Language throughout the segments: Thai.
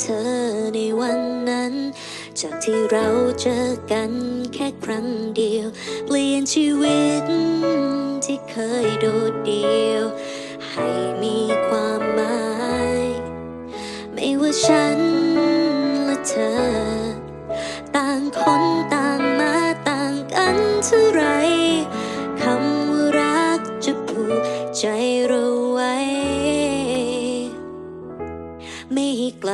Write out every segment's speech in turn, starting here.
เธอในวันนั้น จากที่เราเจอกันแค่ครั้งเดียว เปลี่ยนชีวิตที่เคยโดดเดี่ยว ให้มีความหมาย ไม่ว่าฉันและเธอ ต่างคนต่างมาต่างกันเท่าไร ไกล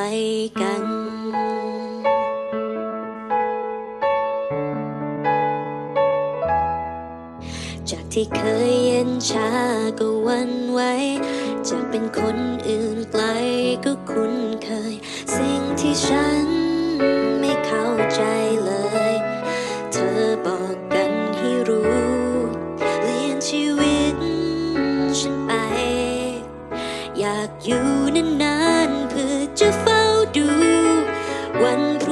กัน จากที่เคยเย็นชาก็วันไหวจะเป็นคนอื่นไกลก็คุ้นเคย สิ่งที่ฉันไม่เข้าใจเลย เธอบอกกันให้รู้เลียนชีวิตฉันไป อยากอยู่นาน เพื่อจะเฝ้าดู วันพรุ่ง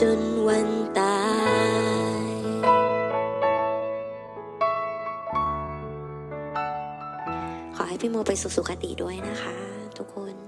จนวันตาย ขอให้พี่โมไปสุขสุขติด้วยนะคะ ทุกคน